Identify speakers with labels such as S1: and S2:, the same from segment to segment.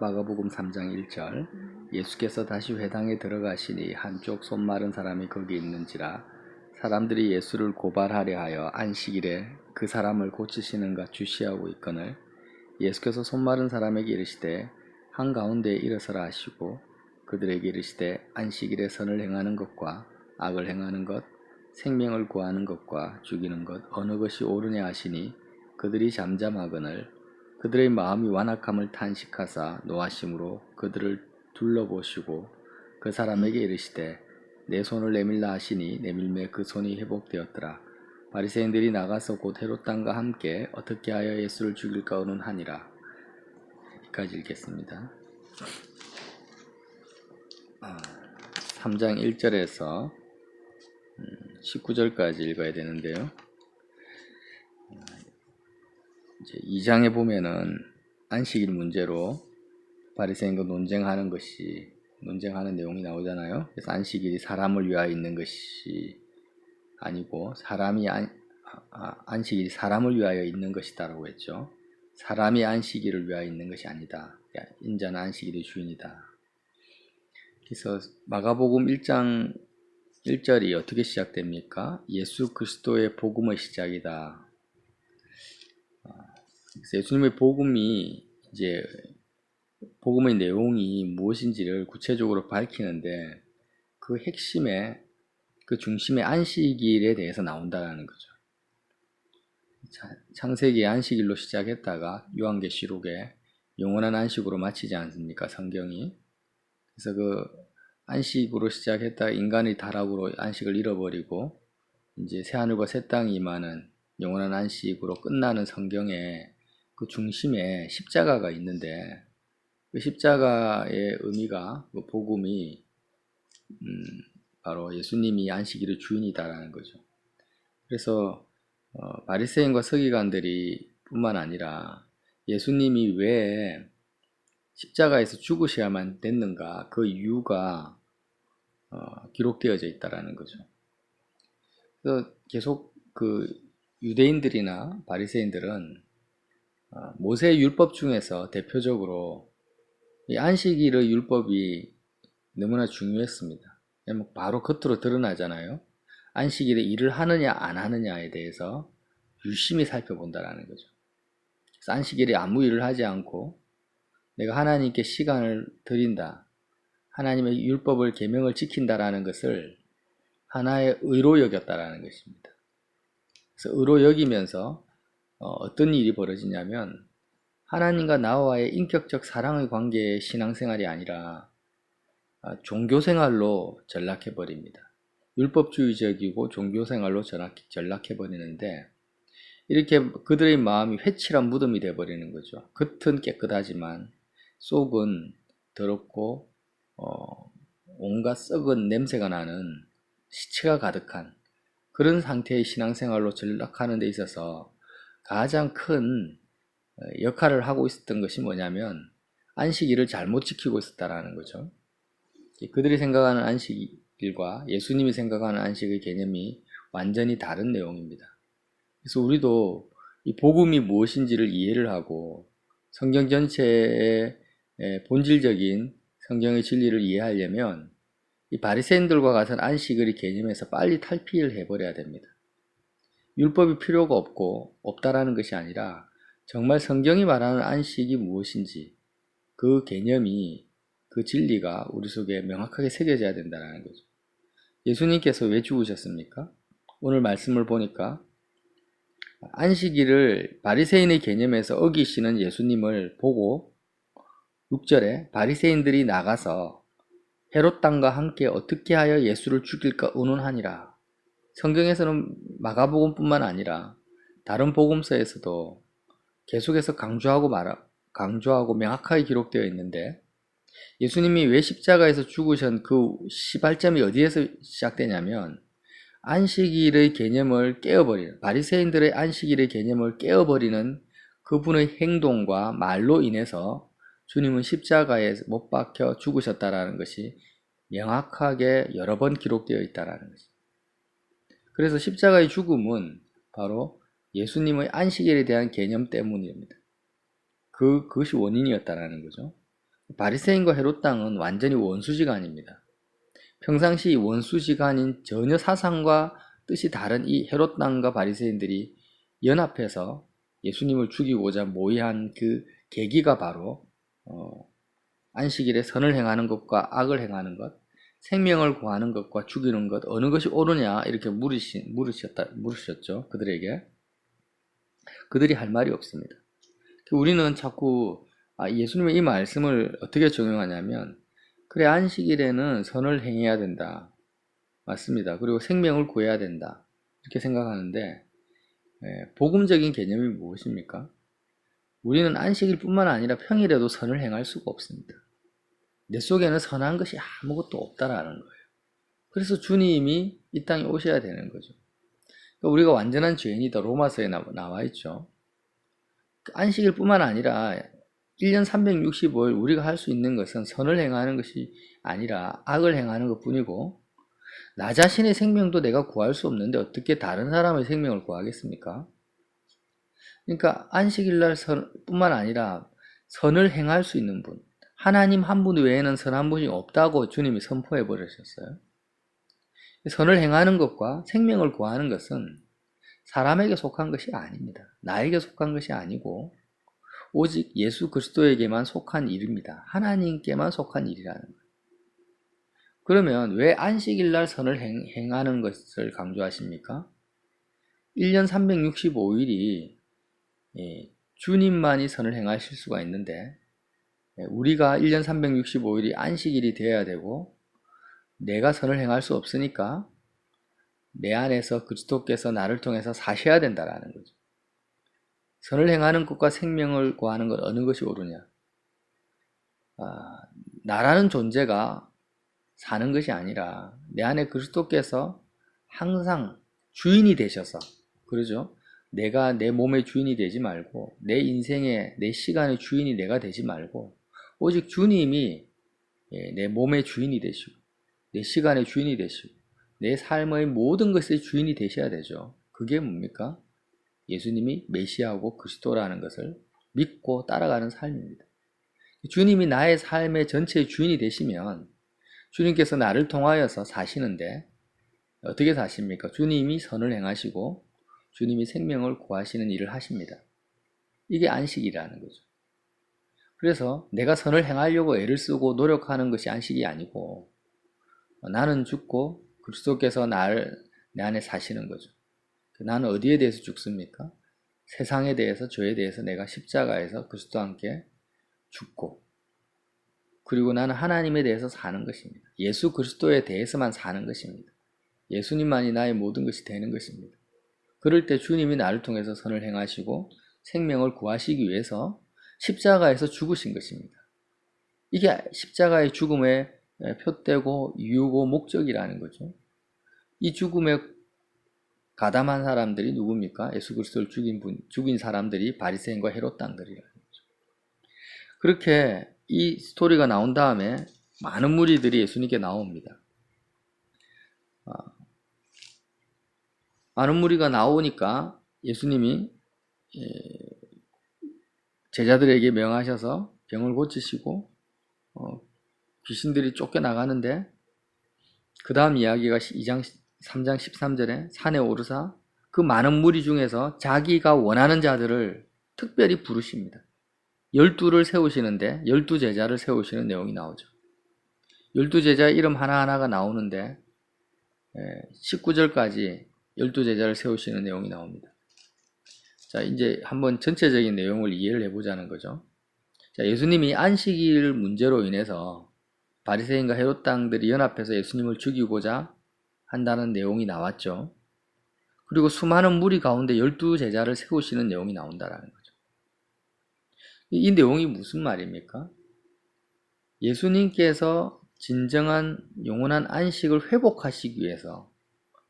S1: 마가복음 3장 1절. 예수께서 다시 회당에 들어가시니 한쪽 손 마른 사람이 거기 있는지라 사람들이 예수를 고발하려 하여 안식일에 그 사람을 고치시는가 주시하고 있거늘. 예수께서 손 마른 사람에게 이르시되 한가운데에 일어서라 하시고 그들에게 이르시되 안식일에 선을 행하는 것과 악을 행하는 것 생명을 구하는 것과 죽이는 것 어느 것이 옳으냐 하시니 그들이 잠잠하거늘 그들의 마음이 완악함을 탄식하사 노하심으로 그들을 둘러보시고 그 사람에게 이르시되 내 손을 내밀라 하시니 내밀매 그 손이 회복되었더라 바리새인들이 나가서 곧 헤롯 땅과 함께 어떻게 하여 예수를 죽일까 의논하니라 여기까지 읽겠습니다. 3장 1절에서 19절까지 읽어야 되는데요. 이제 2장에 보면은 안식일 문제로 바리새인과 논쟁하는 것이 논쟁하는 내용이 나오잖아요. 그래서 안식일이 사람을 위하여 있는 것이 아니고 사람이 안, 아, 안식일이 사람을 위하여 있는 것이다라고 했죠. 사람이 안식일을 위하여 있는 것이 아니다. 인자는 안식일의 주인이다. 그래서 마가복음 1장 1절이 어떻게 시작됩니까? 예수 그리스도의 복음의 시작이다. 예수님의 복음이 이제 복음의 내용이 무엇인지를 구체적으로 밝히는데 그 핵심에 그 중심의 안식일에 대해서 나온다라는 거죠. 창세기 안식일로 시작했다가 요한계시록에 영원한 안식으로 마치지 않습니까? 성경이. 그래서 그 안식으로 시작했다 인간의 타락으로 안식을 잃어버리고 이제 새 하늘과 새 땅이 임하는 영원한 안식으로 끝나는 성경에 그 중심에 십자가가 있는데 그 십자가의 의미가 그 복음이 음, 바로 예수님이 안식일의 주인이다라는 거죠. 그래서 어, 바리새인과 서기관들이 뿐만 아니라 예수님이 왜 십자가에서 죽으셔야만 됐는가 그 이유가 어, 기록되어져 있다라는 거죠. 그래서 계속 그 유대인들이나 바리새인들은 어, 모세 율법 중에서 대표적으로 이 안식일의 율법이 너무나 중요했습니다. 바로 겉으로 드러나잖아요. 안식일에 일을 하느냐 안 하느냐에 대해서 유심히 살펴본다라는 거죠. 안식일에 아무 일을 하지 않고 내가 하나님께 시간을 드린다. 하나님의 율법을 계명을 지킨다라는 것을 하나의 의로 여겼다라는 것입니다. 그래서 의로 여기면서 어, 떤 일이 벌어지냐면 하나님과 나와의 인격적 사랑의 관계의 신앙생활이 아니라 아, 종교생활로 전락해버립니다. 율법주의적이고 종교생활로 전락해버리는데 이렇게 그들의 마음이 회칠한 무덤이 되어버리는 거죠. 겉은 깨끗하지만 속은 더럽고 어, 온갖 썩은 냄새가 나는 시체가 가득한 그런 상태의 신앙생활로 전락하는 데 있어서 가장 큰 어, 역할을 하고 있었던 것이 뭐냐면 안식일을 잘못 지키고 있었다라는 거죠. 그들이 생각하는 안식일과 예수님이 생각하는 안식의 개념이 완전히 다른 내용입니다. 그래서 우리도 이 복음이 무엇인지를 이해를 하고 성경 전체의 본질적인 성경의 진리를 이해하려면 이 바리새인들과 같은 안식일의 개념에서 빨리 탈피를 해버려야 됩니다. 율법이 필요가 없고 없다라는 것이 아니라 정말 성경이 말하는 안식이 무엇인지 그 개념이 그 진리가 우리 속에 명확하게 새겨져야 된다는 거죠. 예수님께서 왜 죽으셨습니까? 오늘 말씀을 보니까 안식일을 바리새인의 개념에서 어기시는 예수님을 보고 6절에 바리새인들이 나가서 헤롯 땅과 함께 어떻게 하여 예수를 죽일까 의논하니라. 성경에서는 마가복음뿐만 아니라 다른 복음서에서도 계속해서 강조하고 말하, 강조하고 명확하게 기록되어 있는데 예수님이 왜 십자가에서 죽으신 그 시발점이 어디에서 시작되냐면 안식일의 개념을 깨어버리는 바리새인들의 안식일의 개념을 깨어버리는 그분의 행동과 말로 인해서 주님은 십자가에 못 박혀 죽으셨다라는 것이 명확하게 여러 번 기록되어 있다라는 것입니다. 그래서 십자가의 죽음은 바로 예수님의 안식일에 대한 개념 때문입니다. 그, 그것이 원인이었다라는 거죠. 바리새인과 헤롯 당은 완전히 원수지간입니다. 평상시 원수지간인 전혀 사상과 뜻이 다른 이 헤롯 당과 바리새인들이 연합해서 예수님을 죽이고자 모의한 그 계기가 바로 어, 안식일에 선을 행하는 것과 악을 행하는 것, 생명을 구하는 것과 죽이는 것 어느 것이 옳으냐 이렇게 물으신, 물으셨다 물으셨죠 그들에게 그들이 할 말이 없습니다. 우리는 자꾸 아, 예수님의 이 말씀을 어떻게 적용하냐면 그래 안식일에는 선을 행해야 된다 맞습니다. 그리고 생명을 구해야 된다 이렇게 생각하는데 예, 복음적인 개념이 무엇입니까? 우리는 안식일 뿐만 아니라 평일에도 선을 행할 수가 없습니다. 내 속에는 선한 것이 아무것도 없다라는 거예요. 그래서 주님이 이 땅에 오셔야 되는 거죠. 그러니까 우리가 완전한 죄인이다. 로마서에 나와 있죠. 안식일 뿐만 아니라 1년 365일 우리가 할 수 있는 것은 선을 행하는 것이 아니라 악을 행하는 것 뿐이고 나 자신의 생명도 내가 구할 수 없는데 어떻게 다른 사람의 생명을 구하겠습니까? 그러니까 안식일날 뿐만 아니라 선을 행할 수 있는 분, 하나님 한 분 외에는 선한 분이 없다고 주님이 선포해 버리셨어요. 선을 행하는 것과 생명을 구하는 것은 사람에게 속한 것이 아닙니다. 나에게 속한 것이 아니고 오직 예수 그리스도에게만 속한 일입니다. 하나님께만 속한 일이라는 거예요. 그러면 왜 안식일 날 선을 행, 하는 것을 강조하십니까? 1년 365일이 예, 주님만이 선을 행하실 수가 있는데 예, 우리가 1년 365일이 안식일이 되어야 되고 내가 선을 행할 수 없으니까 내 안에서 그리스도께서 나를 통해서 사셔야 된다라는 거죠. 선을 행하는 것과 생명을 구하는 것 어느 것이 옳으냐? 아, 나라는 존재가 사는 것이 아니라 내 안에 그리스도께서 항상 주인이 되셔서 그러죠. 내가 내 몸의 주인이 되지 말고 내 인생의 내 시간의 주인이 내가 되지 말고 오직 주님이 예, 내 몸의 주인이 되시고 내 시간의 주인이 되시고 내 삶의 모든 것의 주인이 되셔야 되죠. 그게 뭡니까? 예수님이 메시아고 그리스도라는 것을 믿고 따라가는 삶입니다. 주님이 나의 삶의 전체의 주인이 되시면 주님께서 나를 통하여서 사시는데 어떻게 사십니까? 주님이 선을 행하시고 주님이 생명을 구하시는 일을 하십니다. 이게 안식이라는 거죠. 그래서 내가 선을 행하려고 애를 쓰고 노력하는 것이 안식이 아니고 나는 죽고 그리스도께서 나를 내 안에 사시는 거죠. 나는 어디에 대해서 죽습니까? 세상에 대해서 죄에 대해서 내가 십자가에서 그리스도와 함께 죽고 그리고 나는 하나님에 대해서 사는 것입니다. 예수 그리스도에 대해서만 사는 것입니다. 예수님만이 나의 모든 것이 되는 것입니다. 그럴 때 주님이 나를 통해서 선을 행하시고 생명을 구하시기 위해서 십자가에서 죽으신 것입니다. 이게 십자가의 죽음의 표대고 이유고 목적이라는 거죠. 이 죽음에 가담한 사람들이 누굽니까? 예수 그리스도를 죽인 분, 죽인 사람들이 바리새인과 헤롯 당들이라는 거죠. 그렇게 이 스토리가 나온 다음에 많은 무리들이 예수님께 나옵니다. 아, 많은 무리가 나오니까 예수님이 예, 제자들에게 명하셔서 병을 고치시고 어, 귀신들이 쫓겨나가는데 그 다음 이야기가 2장 3장 13절에 산에 오르사 그 많은 무리 중에서 자기가 원하는 자들을 특별히 부르십니다. 열두를 세우시는데 열두 제자를 세우시는 내용이 나오죠. 열두 제자 이름 하나하나가 나오는데 19절까지 예, 열두 제자를 세우시는 내용이 나옵니다. 자, 이제 한번 전체적인 내용을 이해를 해보자는 거죠. 자, 예수님이 안식일 문제로 인해서 바리새인과 헤롯 당들이 연합해서 예수님을 죽이고자 한다는 내용이 나왔죠. 그리고 수많은 무리 가운데 열두 제자를 세우시는 내용이 나온다라는 거죠. 이 내용이 무슨 말입니까? 예수님께서 진정한 영원한 안식을 회복하시기 위해서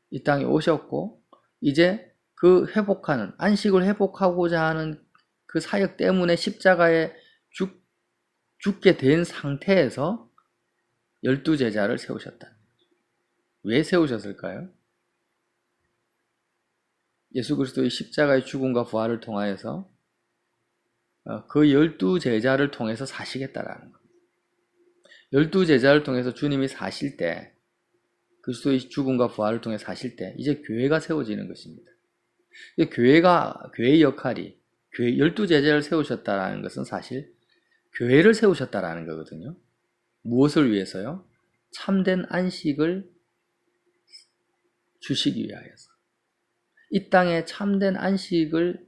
S1: 이 땅에 오셨고 이제 그 회복하는 안식을 회복하고자 하는 그 사역 때문에 십자가에 죽, 죽게 된 상태에서 열두 제자를 세우셨다. 왜 세우셨을까요? 예수 그리스도의 십자가의 죽음과 부활을 통하여서 어, 그 열두 제자를 통해서 사시겠다라는 것. 열두 제자를 통해서 주님이 사실 때 그리스도의 죽음과 부활을 통해 사실 때 이제 교회가 세워지는 것입니다. 교회가 교회의 역할이 교회 열두 제자를 세우셨다라는 것은 사실 교회를 세우셨다라는 거거든요. 무엇을 위해서요? 참된 안식을 주시기 위하여서. 이 땅에 참된 안식을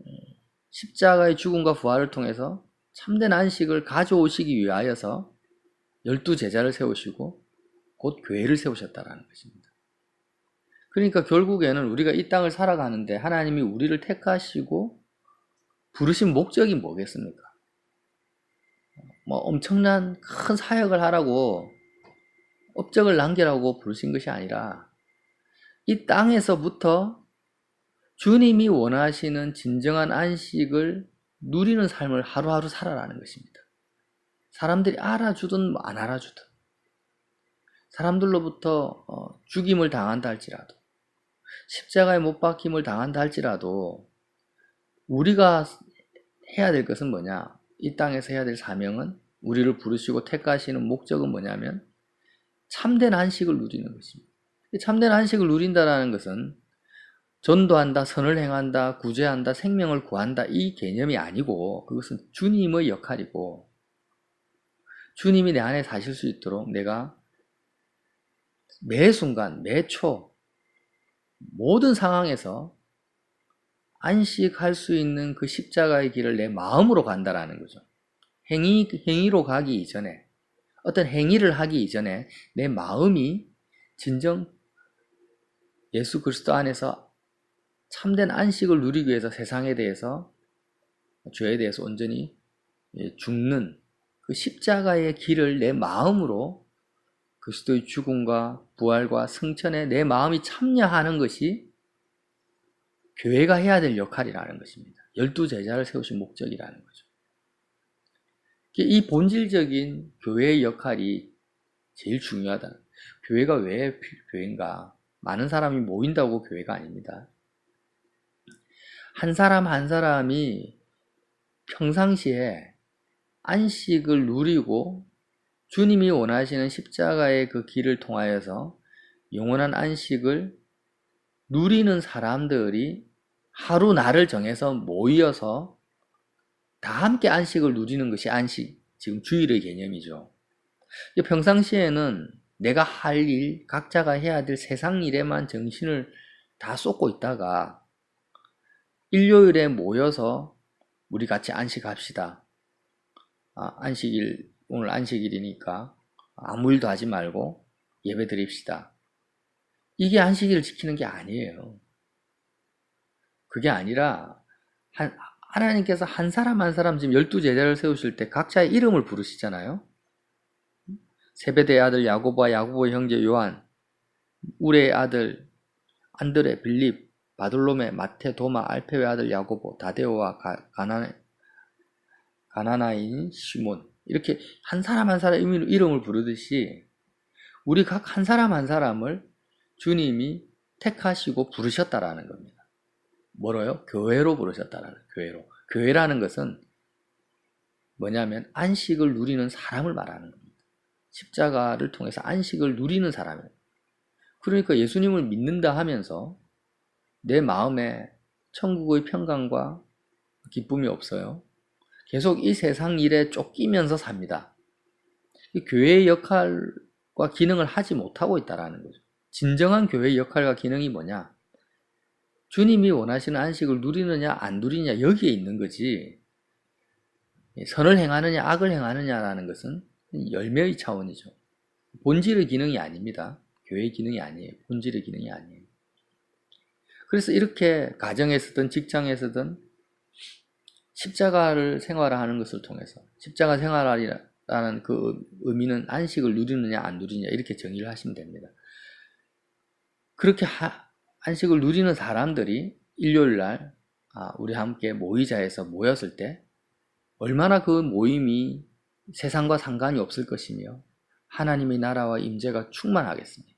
S1: 음, 십자가의 죽음과 부활을 통해서 참된 안식을 가져오시기 위하여서 열두 제자를 세우시고 곧 교회를 세우셨다라는 것입니다. 그러니까 결국에는 우리가 이 땅을 살아가는데 하나님이 우리를 택하시고 부르신 목적이 뭐겠습니까? 뭐 엄청난 큰 사역을 하라고 업적을 남기라고 부르신 것이 아니라 이 땅에서부터 주님이 원하시는 진정한 안식을 누리는 삶을 하루하루 살아라는 것입니다. 사람들이 알아주든 뭐안 알아주든 사람들로부터 어, 죽임을 당한다 할지라도 십자가에 못 박힘을 당한다 할지라도 우리가 해야 될 것은 뭐냐? 이 땅에서 해야 될 사명은 우리를 부르시고 택하시는 목적은 뭐냐면 참된 안식을 누리는 것입니다. 참된 안식을 누린다라는 것은 전도한다, 선을 행한다, 구제한다, 생명을 구한다 이 개념이 아니고 그것은 주님의 역할이고 주님이 내 안에 사실 수 있도록 내가 매 순간, 매 초, 모든 상황에서 안식할 수 있는 그 십자가의 길을 내 마음으로 간다라는 거죠. 행위, 행위로 가기 이전에, 어떤 행위를 하기 이전에 내 마음이 진정 예수 그리스도 안에서 참된 안식을 누리기 위해서 세상에 대해서 죄에 대해서 온전히 예, 죽는 그 십자가의 길을 내 마음으로 그리스도의 죽음과 부활과 승천에 내 마음이 참여하는 것이 교회가 해야 될 역할이라는 것입니다. 열두 제자를 세우신 목적이라는 거죠. 이 본질적인 교회의 역할이 제일 중요하다. 교회가 왜 교회인가? 많은 사람이 모인다고 교회가 아닙니다. 한 사람 한 사람이 평상시에 안식을 누리고 주님이 원하시는 십자가의 그 길을 통하여서 영원한 안식을 누리는 사람들이 하루 날을 정해서 모여서 다 함께 안식을 누리는 것이 안식, 지금 주일의 개념이죠. 평상시에는 내가 할 일, 각자가 해야 될 세상 일에만 정신을 다 쏟고 있다가 일요일에 모여서 우리 같이 안식합시다. 아, 안식일, 오늘 안식일이니까 아무 일도 하지 말고 예배 드립시다. 이게 안식일을 지키는 게 아니에요. 그게 아니라 한, 하나님께서 한 사람 한 사람 지금 열두 제자를 세우실 때 각자의 이름을 부르시잖아요. 세베대의 아들 야고보와 야고보의 형제 요한, 우레의 아들 안드레, 빌립, 바돌로메, 마테, 도마, 알페의 아들 야고보, 다데오와 가나나인 시몬 이렇게 한 사람 한 사람 이름을 부르듯이 우리 각 한 사람 한 사람을 주님이 택하시고 부르셨다라는 겁니다. 뭐로요? 교회로 부르셨다라는 교회로. 교회라는 것은 뭐냐면 안식을 누리는 사람을 말하는 겁니다. 십자가를 통해서 안식을 누리는 사람이에요. 그러니까 예수님을 믿는다 하면서 내 마음에 천국의 평강과 기쁨이 없어요. 계속 이 세상 일에 쫓기면서 삽니다. 교회의 역할과 기능을 하지 못하고 있다라는 거죠. 진정한 교회의 역할과 기능이 뭐냐? 주님이 원하시는 안식을 누리느냐 안 누리느냐 여기에 있는 거지 선을 행하느냐 악을 행하느냐라는 것은 열매의 차원이죠. 본질의 기능이 아닙니다. 교회의 기능이 아니에요. 본질의 기능이 아니에요. 그래서 이렇게 가정에서든 직장에서든 십자가를 생활하는 것을 통해서 십자가 생활이라는 그 의미는 안식을 누리느냐 안 누리느냐 이렇게 정의를 하시면 됩니다. 그렇게 하, 안식을 누리는 사람들이 일요일 날 아, 우리 함께 모이자에서 모였을 때 얼마나 그 모임이 세상과 상관이 없을 것이며 하나님의 나라와 임재가 충만하겠습니까?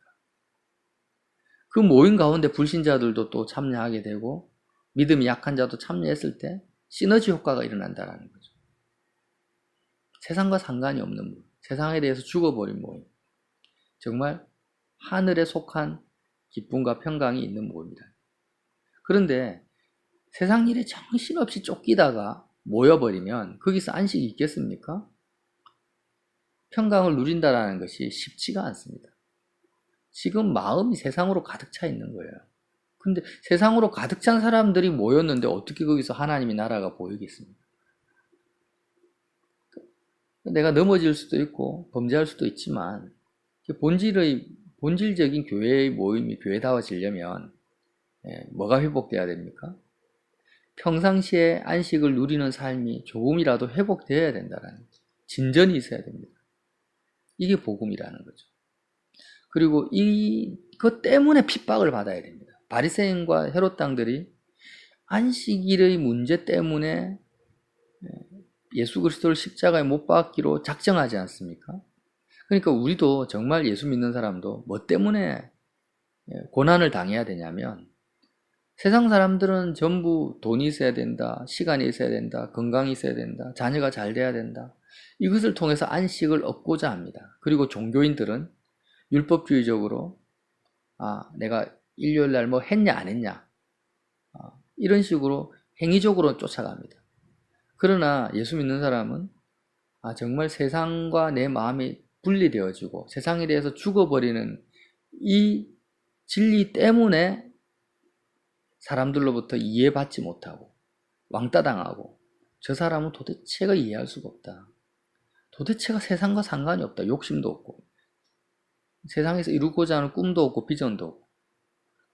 S1: 그 모임 가운데 불신자들도 또 참여하게 되고 믿음이 약한 자도 참여했을 때 시너지 효과가 일어난다는 거죠. 세상과 상관이 없는 세상에 대해서 죽어버린 모임. 정말 하늘에 속한 기쁨과 평강이 있는 모임이다. 그런데 세상 일에 정신없이 쫓기다가 모여버리면 거기서 안식이 있겠습니까? 평강을 누린다라는 것이 쉽지가 않습니다. 지금 마음이 세상으로 가득 차 있는 거예요. 근데 세상으로 가득 찬 사람들이 모였는데 어떻게 거기서 하나님의 나라가 보이겠습니까? 내가 넘어질 수도 있고 범죄할 수도 있지만 본질의 본질적인 교회의 모임이 교회다워지려면 예, 뭐가 회복돼야 됩니까? 평상시에 안식을 누리는 삶이 조금이라도 회복되어야 된다는 진전이 있어야 됩니다. 이게 복음이라는 거죠. 그리고 이것 때문에 핍박을 받아야 됩니다. 바리새인과 헤롯 당들이 안식일의 문제 때문에 예수 그리스도를 십자가에 못 박기로 작정하지 않습니까? 그러니까 우리도 정말 예수 믿는 사람도 뭐 때문에 고난을 당해야 되냐면 세상 사람들은 전부 돈이 있어야 된다, 시간이 있어야 된다, 건강이 있어야 된다, 자녀가 잘 돼야 된다. 이것을 통해서 안식을 얻고자 합니다. 그리고 종교인들은 율법주의적으로 아 내가 일요일 날 뭐 했냐 안 했냐 아, 이런 식으로 행위적으로 쫓아갑니다. 그러나 예수 믿는 사람은 아 정말 세상과 내 마음이 분리되어지고 세상에 대해서 죽어버리는 이 진리 때문에 사람들로부터 이해받지 못하고 왕따 당하고 저 사람은 도대체가 이해할 수가 없다. 도대체가 세상과 상관이 없다. 욕심도 없고 세상에서 이루고자 하는 꿈도 없고 비전도 없고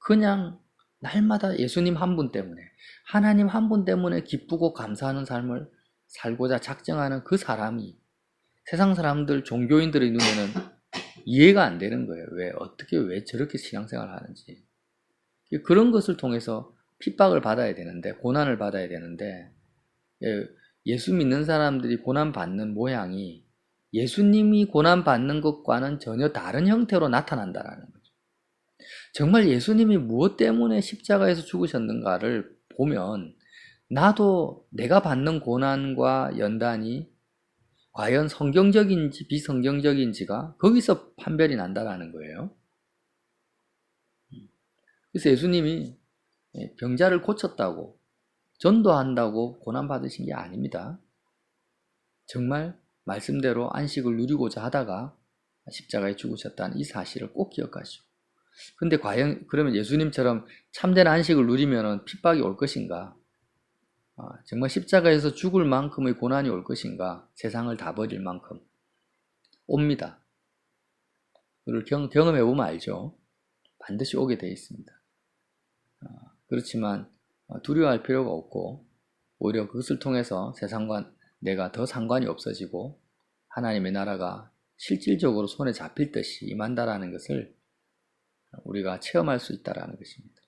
S1: 그냥 날마다 예수님 한 분 때문에 하나님 한 분 때문에 기쁘고 감사하는 삶을 살고자 작정하는 그 사람이 세상 사람들 종교인들의 눈에는 이해가 안 되는 거예요. 왜 어떻게 왜 저렇게 신앙생활을 하는지 그런 것을 통해서 핍박을 받아야 되는데 고난을 받아야 되는데 예, 예수 믿는 사람들이 고난 받는 모양이 예수님이 고난 받는 것과는 전혀 다른 형태로 나타난다라는 거죠. 정말 예수님이 무엇 때문에 십자가에서 죽으셨는가를 보면 나도 내가 받는 고난과 연단이 과연 성경적인지 비성경적인지가 거기서 판별이 난다라는 거예요. 그래서 예수님이 병자를 고쳤다고 전도한다고 고난받으신 게 아닙니다. 정말 말씀대로 안식을 누리고자 하다가 십자가에 죽으셨다는 이 사실을 꼭 기억하시오. 근데 과연 그러면 예수님처럼 참된 안식을 누리면 핍박이 올 것인가? 아, 정말 십자가에서 죽을 만큼의 고난이 올 것인가? 세상을 다 버릴 만큼 옵니다. 그걸 경, 경험해 보면 알죠. 반드시 오게 되어 있습니다. 아, 그렇지만 두려워할 필요가 없고 오히려 그것을 통해서 세상과 내가 더 상관이 없어지고 하나님의 나라가 실질적으로 손에 잡힐 듯이 임한다라는 것을 우리가 체험할 수 있다라는 것입니다.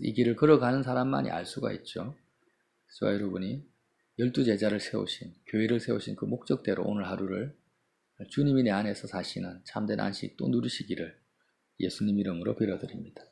S1: 이 길을 걸어가는 사람만이 알 수가 있죠. 저와 여러분이 열두 제자를 세우신 교회를 세우신 그 목적대로 오늘 하루를 주님이 내 안에서 사시는 참된 안식 또 누리시기를 예수님 이름으로 빌어드립니다.